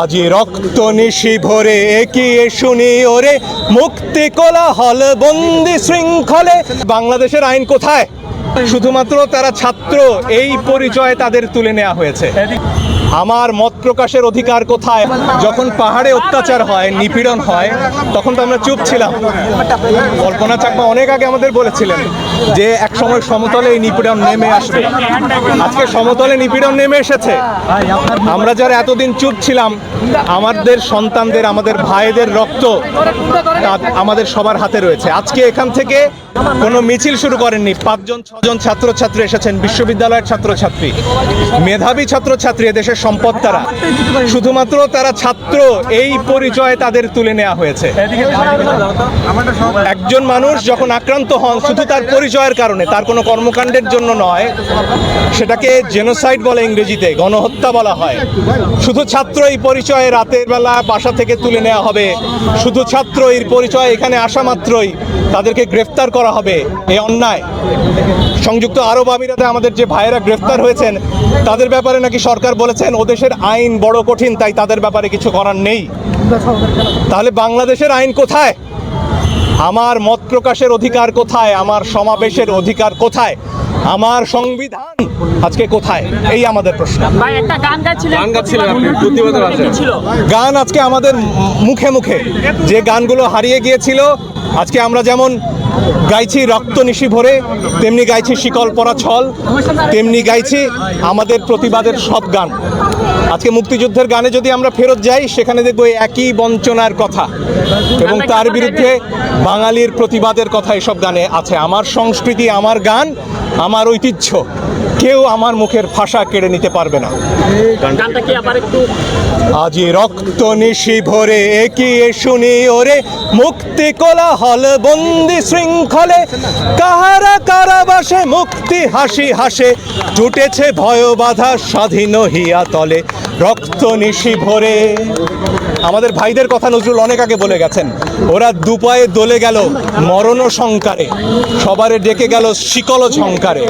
আজি রক্ত নিশি ভরে একিয়ে শুনি, ওরে মুক্তি কোলাহল, বন্দি শৃঙ্খলে। বাংলাদেশের আইন কোথায়? শুধুমাত্র তারা ছাত্র, এই পরিচয় তাদের তুলে নেওয়া হয়েছে। আমার মত প্রকাশের অধিকার কোথায়? যখন পাহাড়ে অত্যাচার হয়, নিপীড়ন হয়, তখন তো আমরা চুপ ছিলাম। কল্পনা চাকমা অনেক আগে আমাদের বলেছিলেন যে এক সময় সমতলে এই নিপীড়ন নেমে আসবে। আজকে সমতলে নিপীড়ন নেমে এসেছে। আমরা যারা এতদিন চুপ ছিলাম, আমাদের সন্তানদের, আমাদের ভাইদের রক্ত আমাদের সবার হাতে রয়েছে। আজকে এখান থেকে কোনো মিছিল শুরু করেননি। পাঁচজন, ছজন ছাত্রছাত্রী এসেছেন। বিশ্ববিদ্যালয়ের ছাত্রছাত্রী, মেধাবী ছাত্রছাত্রী, এদেশের সম্পদ তারা। শুধুমাত্র তারা ছাত্র, এই পরিচয় তাদের তুলে নেওয়া হয়েছে। একজন মানুষ যখন আক্রান্ত হন, শুধু তার পরিচয়ের কারণে, তার কোনো কর্মকাণ্ডের জন্য নয়, সেটাকে জেনোসাইড বলে ইংরেজিতে গণহত্যা বলা হয়। শুধু ছাত্র এই পরিচয়ে রাতের বেলা বাসা থেকে তুলে নেওয়া হবে। শুধু ছাত্র এর পরিচয় এখানে আসা মাত্রই তাদেরকে গ্রেফতার করা হবে। এ অন্যায়। সংযুক্ত আরব আমিরাতে আমাদের যে ভাইয়েরা গ্রেফতার হয়েছেন, তাদের ব্যাপারে নাকি সরকার বলেছেন ওদেশের আইন বড় কঠিন তাই তাদের ব্যাপারে কিছু করার নেই। তাহলে বাংলাদেশের আইন কোথায়? আমার মত প্রকাশের অধিকার কোথায়? আমার সমাবেশের অধিকার কোথায়? আমার সংবিধান আজকে কোথায়? এই আমাদের প্রশ্ন। গান আজকে আমাদের মুখে মুখে। যে গানগুলো হারিয়ে গিয়েছিল আজকে আমরা যেমন গাইছি রক্ত নিশি ভরে তেমনি গাইছি শিকল পরা ছল তেমনি গাইছি আমাদের প্রতিবাদের সব গান। আজকে মুক্তিযুদ্ধের গানে যদি আমরা ফেরত যাই সেখানে দেখব একই বঞ্চনার কথা। এবং তার বিরুদ্ধে বাঙালির প্রতিবাদের কথা এসব গানে আছে। আমার সংস্কৃতি আমার গান আমার ঐতিহ্য কেউ আমার মুখের ভাষা কেড়ে নিতে পারবে না। আজি রক্ত নিশি ভরে একিয়ে শুনি ওরে মুক্তি কোলাহল বন্দি শৃঙ্খলে কাহারা কারাবাসে মুক্তি হাসি হাসে টুটেছে ভয় বাধা স্বাধীন হিয়া তলে, রক্ত নিশি ভরে। আমাদের ভাইদের কথা নজরুল অনেক আগে বলে গেছেন, ওরা দুপায়ে দলে গেল মরণ সংকারে সবারে ডেকে গেল শিকল ঝংকারে